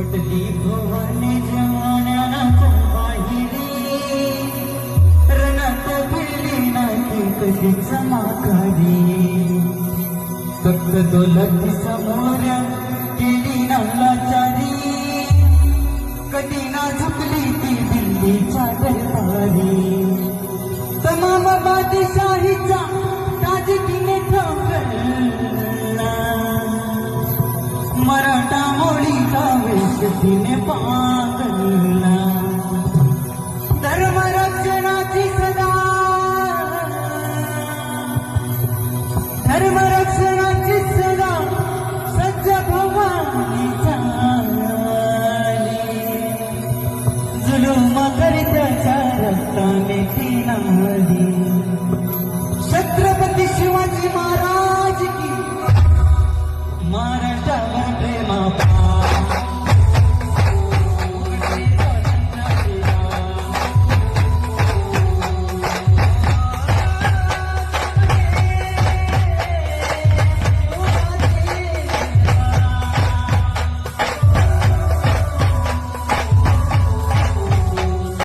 पटली भवानी जमान्याला तो पाहिली रणात फिरली नाही कधी समाकारी फक्त दौलत समोर केली नालाचारी कधी ना झपली ती दिल्लीच्या दरबारी. तमाम बादशाहीचा ताज तिने ठेवला Nepal.